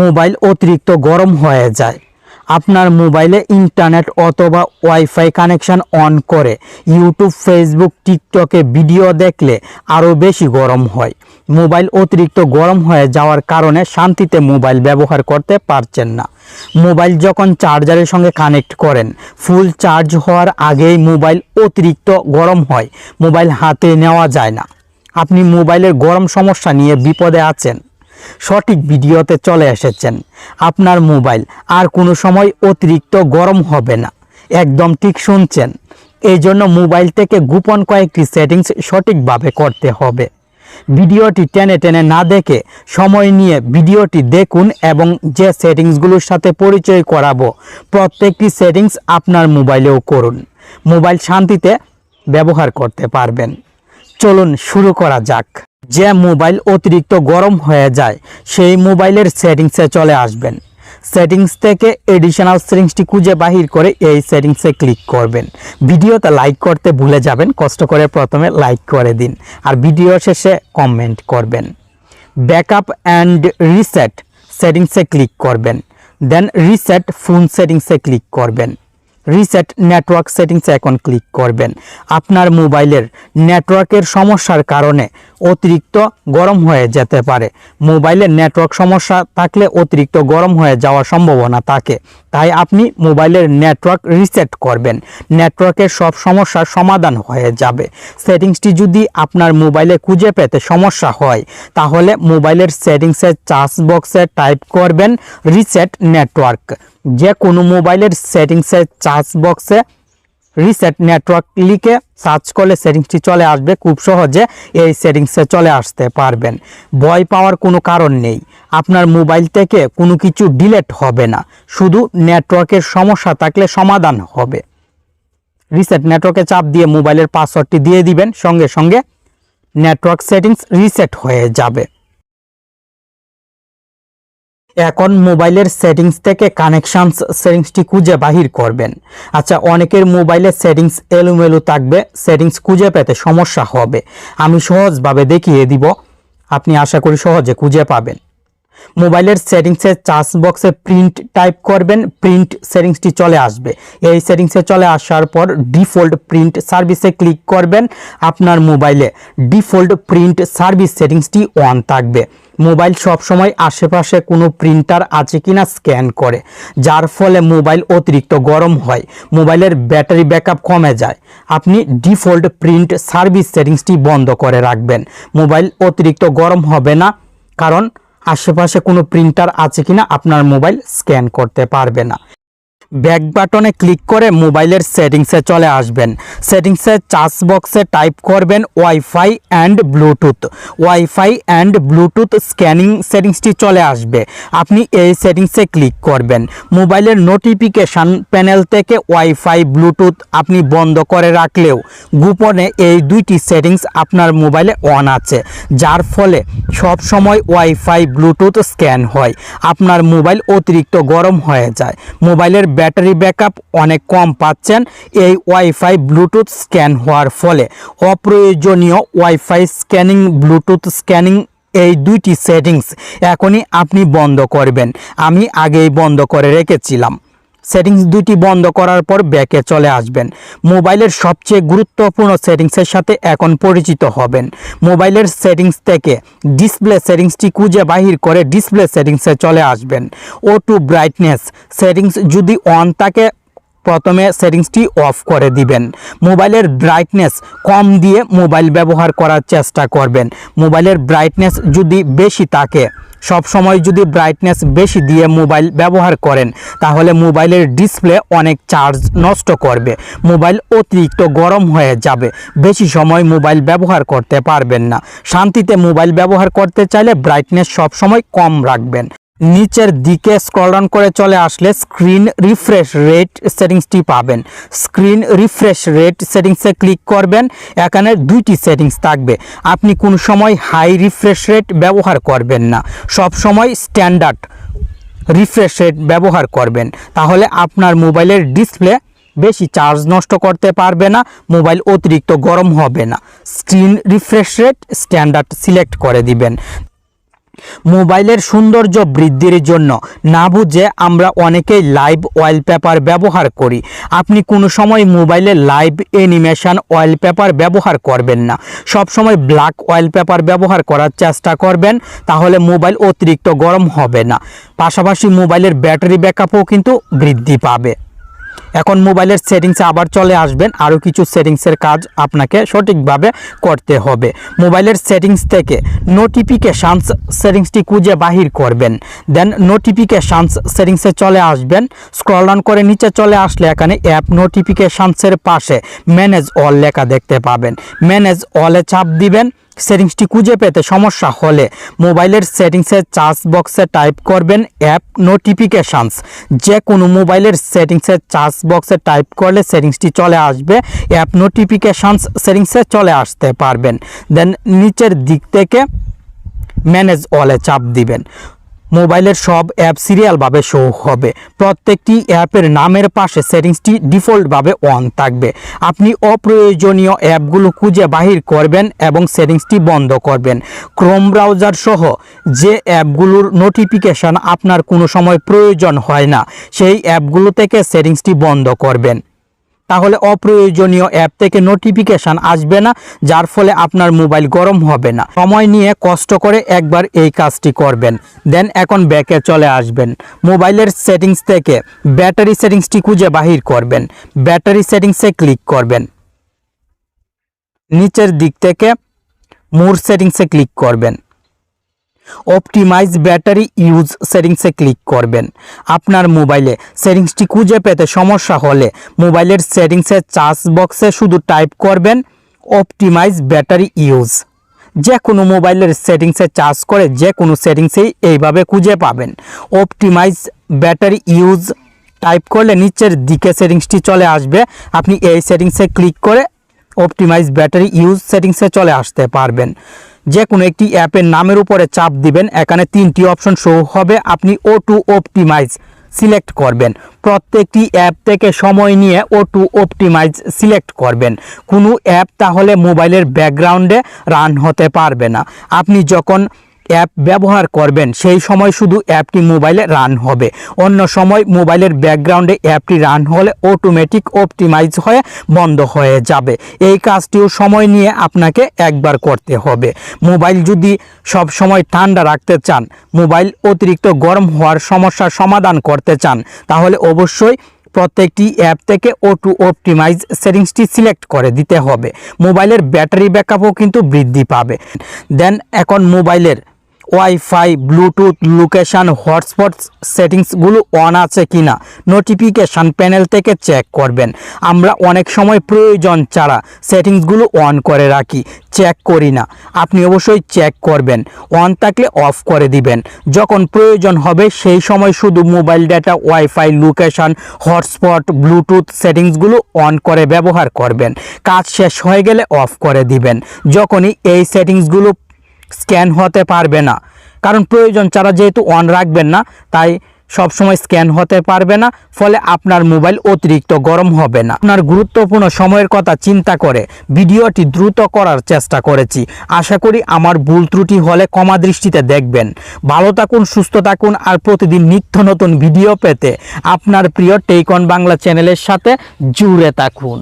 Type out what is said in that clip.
Mobile অতিরিক্ত গরম হয়ে যায়। আপনার মোবাইলে ইন্টারনেট অথবা ওয়াইফাই কানেকশন অন করে ইউটিউব, ফেসবুক, টিকটকে ভিডিও দেখলে আরও বেশি গরম হয়। মোবাইল অতিরিক্ত গরম হয়ে যাওয়ার কারণে শান্তিতে মোবাইল ব্যবহার করতে পারছেন না। মোবাইল যখন চার্জারের সঙ্গে কানেক্ট করেন, ফুল চার্জ হওয়ার আগেই মোবাইল অতিরিক্ত গরম হয়। মোবাইল হাতে নেওয়া যায় না। আপনি মোবাইলের গরম সমস্যা নিয়ে বিপদে আছেন। সঠিক ভিডিওতে চলে এসেছেন। আপনার মোবাইল আর কোনো সময় অতিরিক্ত গরম হবে না। একদম ঠিক শুনছেন। এই জন্য মোবাইল থেকে গোপন কয়েকটি সেটিংস সঠিকভাবে করতে হবে। ভিডিওটি টেনে টেনে না দেখে সময় নিয়ে ভিডিওটি দেখুন এবং যে সেটিংসগুলোর সাথে পরিচয় করাবো, প্রত্যেকটি সেটিংস আপনার মোবাইলেও করুন। মোবাইল শান্তিতে ব্যবহার করতে পারবেন। চলুন শুরু করা যাক। যে মোবাইল অতিরিক্ত গরম হয়ে যায়, সেই মোবাইলের সেটিংসে চলে আসবেন। সেটিংস থেকে এডিশনাল সেটিংসটি খুঁজে বাহির করে এই সেটিংসে ক্লিক করবেন। ভিডিওতে লাইক করতে ভুলে যাবেন, কষ্ট করে প্রথমে লাইক করে দিন আর ভিডিও শেষে কমেন্ট করবেন। ব্যাকআপ অ্যান্ড রিসেট সেটিংসে ক্লিক করবেন। দেন রিসেট ফোন সেটিংসে ক্লিক করবেন। রিসেট নেটওয়ার্ক সেটিংসে এখন ক্লিক করবেন। আপনার মোবাইলের নেটওয়ার্কের সমস্যার কারণে অতিরিক্ত গরম হয়ে যেতে পারে। মোবাইলের নেটওয়ার্ক সমস্যা থাকলে অতিরিক্ত গরম হয়ে যাওয়ার সম্ভাবনা থাকে। তাই আপনি মোবাইলের নেটওয়ার্ক রিসেট করবেন। নেটওয়ার্কের সব সমস্যার সমাধান হয়ে যাবে। সেটিংসটি যদি আপনার মোবাইলে খুঁজে পেতে সমস্যা হয়, তাহলে মোবাইলের সেটিংসের চার্জ বক্সে টাইপ করবেন, রিসেট নেটওয়ার্ক যে কোনো মোবাইলের সেটিংসের চার্জ বক্সে রিসেট নেটওয়ার্ক লিখে সার্চ করলে সেটিংসটি চলে আসবে খুব সহজে এই সেটিংসে চলে আসতে পারবেন। ভয় পাওয়ার কোনো কারণ নেই। আপনার মোবাইল থেকে কোনো কিছু ডিলেট হবে না। শুধু নেটওয়ার্কের সমস্যা থাকলে সমাধান হবে। রিসেট নেটওয়ার্কে চাপ দিয়ে মোবাইলের পাসওয়ার্ডটি দিয়ে দিবেন। সঙ্গে সঙ্গে নেটওয়ার্ক সেটিংস রিসেট হয়ে যাবে। এখন মোবাইলের সেটিংস থেকে কানেকশানস সেটিংসটি খুঁজে বাহির করবেন। আচ্ছা অনেকের মোবাইলের সেটিংস এলোমেলো থাকবে, সেটিংস খুঁজে পেতে সমস্যা হবে। আমি সহজভাবে দেখিয়ে দিব। আপনি আশা করি সহজে খুঁজে পাবেন। মোবাইলের সেটিংসের চার্জ বক্সে প্রিন্ট টাইপ করবেন, প্রিন্ট সেটিংসটি চলে আসবে। এই সেটিংসে চলে আসার পর ডিফল্ট প্রিন্ট সার্ভিসে ক্লিক করবেন, আপনার মোবাইলে ডিফল্ট প্রিন্ট সার্ভিস সেটিংসটি অন থাকবে। মোবাইল সবসময় আশেপাশে কোনো প্রিন্টার আছে কিনা স্ক্যান করে, যার ফলে মোবাইল অতিরিক্ত গরম হয়, মোবাইলের ব্যাটারি ব্যাকআপ কমে যায়। আপনি ডিফল্ট প্রিন্ট সার্ভিস সেটিংসটি বন্ধ করে রাখবেন। মোবাইল অতিরিক্ত গরম হবে না, কারণ আশেপাশে কোনো প্রিন্টার আছে কিনা আপনার মোবাইল স্ক্যান করতে পারবে না। ব্যাক বাটনে ক্লিক করে মোবাইলের সেটিংসে চলে আসবেন। সেটিংসে চার্জ বক্সে টাইপ করবেন wifi and Bluetooth. Wifi and Bluetooth scanning সেটিংসটি চলে আসবে। আপনি এই সেটিংসে ক্লিক করবেন। মোবাইলের নোটিফিকেশান প্যানেল থেকে ওয়াইফাই, ব্লুটুথ আপনি বন্ধ করে রাখলেও গোপনে এই দুইটি সেটিংস আপনার মোবাইলে অন আছে, যার ফলে সব সময় ওয়াইফাই, ব্লুটুথ স্ক্যান হয়। আপনার মোবাইল অতিরিক্ত গরম হয়ে যায়। মোবাইলের ব্যাটারি ব্যাকআপ অনেক কম পাচ্ছেন এই ওয়াইফাই ব্লুটুথ স্ক্যান হওয়ার ফলে। অপ্রয়োজনীয় ওয়াইফাই স্ক্যানিং, ব্লুটুথ স্ক্যানিং এই দুইটি সেটিংস এখনই আপনি বন্ধ করবেন। আমি আগেই বন্ধ করে রেখেছিলাম। সেটিংস দুটি বন্ধ করার পর ব্যাকে চলে আসবেন। মোবাইলের সবচেয়ে গুরুত্বপূর্ণ সেটিংসের সাথে এখন পরিচিত হবেন। মোবাইলের সেটিংস থেকে ডিসপ্লে সেটিংসটি খুঁজে বাহির করে ডিসপ্লে সেটিংসে চলে আসবেন। ও টু ব্রাইটনেস সেটিংস যদি অন থাকে প্রথমে সেটিংসটি অফ করে দিবেন। মোবাইলের ব্রাইটনেস কম দিয়ে মোবাইল ব্যবহার করার চেষ্টা করবেন। মোবাইলের ব্রাইটনেস যদি বেশি থাকে সব সময় যদি ব্রাইটনেস বেশি দিয়ে মোবাইল ব্যবহার করেন, তাহলে মোবাইলের ডিসপ্লে অনেক চার্জ নষ্ট করবে। মোবাইল অতিরিক্ত গরম হয়ে যাবে। বেশি সময় মোবাইল ব্যবহার করতে পারবেন না। শান্তিতে মোবাইল ব্যবহার করতে চাইলে ব্রাইটনেস সব সময় কম রাখবেন। নিচের দিকে স্ক্রল ডাউন করে চলে আসলে স্ক্রিন রিফ্রেশ রেট সেটিংসটি পাবেন। স্ক্রিন রিফ্রেশ রেট সেটিংসে ক্লিক করবেন, এখানে দুইটি সেটিংস থাকবে। আপনি কোন সময় হাই রিফ্রেশ রেট ব্যবহার করবেন না। সব সময় স্ট্যান্ডার্ড রিফ্রেশ রেট ব্যবহার করবেন। তাহলে আপনার মোবাইলের ডিসপ্লে বেশি চার্জ নষ্ট করতে পারবে না, মোবাইল অতিরিক্ত গরম হবে না। Screen refresh rate standard select করে দিবেন। মোবাইলের সৌন্দর্য বৃদ্ধির জন্য। না বুঝে আমরা অনেকেই লাইভ অয়েল পেপার ব্যবহার করি। আপনি কোনো সময় মোবাইলে লাইভ অ্যানিমেশন অয়েল পেপার ব্যবহার করবেন না। সব সময় ব্ল্যাক অয়েল পেপার ব্যবহার করার চেষ্টা করবেন, তাহলে মোবাইল অতিরিক্ত গরম হবে না। পাশাপাশি মোবাইলের ব্যাটারি ব্যাকআপও কিন্তু বৃদ্ধি পাবে। এখন মোবাইলের সেটিংসে আবার চলে আসবেন। আরও কিছু সেটিংসের কাজ আপনাকে সঠিকভাবে করতে হবে। মোবাইলের সেটিংস থেকে নোটিফিকেশানস সেটিংসটি খুঁজে বাহির করবেন। দেন নোটিফিকেশানস সেটিংসে চলে আসবেন। স্ক্রল ডাউন করে নিচে চলে আসলে এখানে অ্যাপ নোটিফিকেশানসের পাশে ম্যানেজ অল লেখা দেখতে পাবেন। ম্যানেজ অলে চাপ দিবেন। সেটিংসটি খুঁজে পেতে সমস্যা হলে মোবাইলের সেটিংসের চার্জ বক্সে টাইপ করবেন অ্যাপ নোটিফিকেশানস। যে কোনো মোবাইলের সেটিংসের চার্জ বক্সে টাইপ করলে সেটিংসটি চলে আসবে, অ্যাপ নোটিফিকেশানস সেটিংসে চলে আসতে পারবেন। দেন নিচের দিক থেকে ম্যানেজ অলে চাপ দিবেন। মোবাইলের সব অ্যাপ সিরিয়ালভাবে শো হবে। প্রত্যেকটি অ্যাপের নামের পাশে সেটিংসটি ডিফল্টভাবে অন থাকবে। আপনি অপ্রয়োজনীয় অ্যাপগুলো খুঁজে বাহির করবেন এবং সেটিংসটি বন্ধ করবেন। ক্রোম ব্রাউজার সহ যে অ্যাপগুলোর নোটিফিকেশান আপনার কোনো সময় প্রয়োজন হয় না, সেই অ্যাপগুলো থেকে সেটিংসটি বন্ধ করবেন। তাহলে অপ্রয়োজনীয় অ্যাপ থেকে নোটিফিকেশান আসবে না, যার ফলে আপনার মোবাইল গরম হবে না। সময় নিয়ে কষ্ট করে একবার এই কাজটি করবেন। দেন এখন ব্যাকে চলে আসবেন। মোবাইলের সেটিংস থেকে ব্যাটারি সেটিংসটি খুঁজে বাহির করবেন। ব্যাটারি সেটিংসে ক্লিক করবেন। নিচের দিক থেকে মোর সেটিংসে ক্লিক করবেন। অপটিমাইজ ব্যাটারি ইউজ সেটিংসে ক্লিক করবেন। আপনার মোবাইলে সেটিংসটি খুঁজে পেতে সমস্যা হলে মোবাইলের সেটিংসের চার্জ বক্সে শুধু টাইপ করবেন, অপটিমাইজ ব্যাটারি ইউজ যে কোনো মোবাইলের সেটিংসে চার্জ করে যে কোনো সেটিংসেই এইভাবে খুঁজে পাবেন। অপটিমাইজ ব্যাটারি ইউজ টাইপ করলে নিচের দিকে সেটিংসটি চলে আসবে। আপনি এই সেটিংসে ক্লিক করে অপটিমাইজ ব্যাটারি ইউজ সেটিংসে চলে আসতে পারবেন। যে কোনো একটি অ্যাপের নামের উপরে চাপ দিবেন, এখানে তিনটি অপশন শো হবে। আপনি ও টু অপটিমাইজ সিলেক্ট করবেন। প্রত্যেকটি অ্যাপ থেকে সময় নিয়ে ও টু অপটিমাইজ সিলেক্ট করবেন। কোনো অ্যাপ তাহলে মোবাইলের ব্যাকগ্রাউন্ডে রান হতে পারবে না। আপনি যখন অ্যাপ ব্যবহার করবেন। সেই সময় শুধু অ্যাপটি মোবাইলে রান হবে। অন্য সময় মোবাইলের ব্যাকগ্রাউন্ডে অ্যাপটি রান হলে অটোমেটিক অপটিমাইজ হয়ে বন্ধ হয়ে যাবে। এই কাজটিও সময় নিয়ে আপনাকে একবার করতে হবে। মোবাইল যদি সব সময় ঠান্ডা রাখতে চান, মোবাইল অতিরিক্ত গরম হওয়ার সমস্যার সমাধান করতে চান, তাহলে অবশ্যই প্রত্যেকটি অ্যাপ থেকে ও অপটিমাইজ সেটিংসটি সিলেক্ট করে দিতে হবে। মোবাইলের ব্যাটারি ব্যাকআপও কিন্তু বৃদ্ধি পাবে। দেন এখন মোবাইলের ওয়াইফাই ব্লুটুথ লোকেশান হটস্পট সেটিংসগুলো অন আছে কি না নোটিফিকেশান প্যানেল থেকে চেক করবেন। আমরা অনেক সময় প্রয়োজন ছাড়া সেটিংসগুলো অন করে রাখি চেক করি না। আপনি অবশ্যই চেক করবেন। অন থাকলে অফ করে দিবেন। যখন প্রয়োজন হবে, সেই সময় শুধু mobile data wifi location hotspot Bluetooth সেটিংসগুলো on করে ব্যবহার করবেন। কাজ শেষ হয়ে গেলে অফ করে দিবেন। যখনই এই সেটিংসগুলো স্ক্যান হতে পারবে না। কারণ প্রয়োজন ছাড়া যেহেতু অন রাখবেন না, তাই সব সময় স্ক্যান হতে পারবে না, ফলে আপনার মোবাইল অতিরিক্ত গরম হবে না। আপনার গুরুত্বপূর্ণ সময়ের কথা চিন্তা করে ভিডিওটি দ্রুত করার চেষ্টা করেছি। আশা করি আমার ভুল ত্রুটি হলে কমা দৃষ্টিতে দেখবেন। ভালো থাকুন, সুস্থ থাকুন, আর প্রতিদিন নিত্য নতুন ভিডিও পেতে আপনার প্রিয় টেকন বাংলা চ্যানেলের সাথে জুড়ে থাকুন।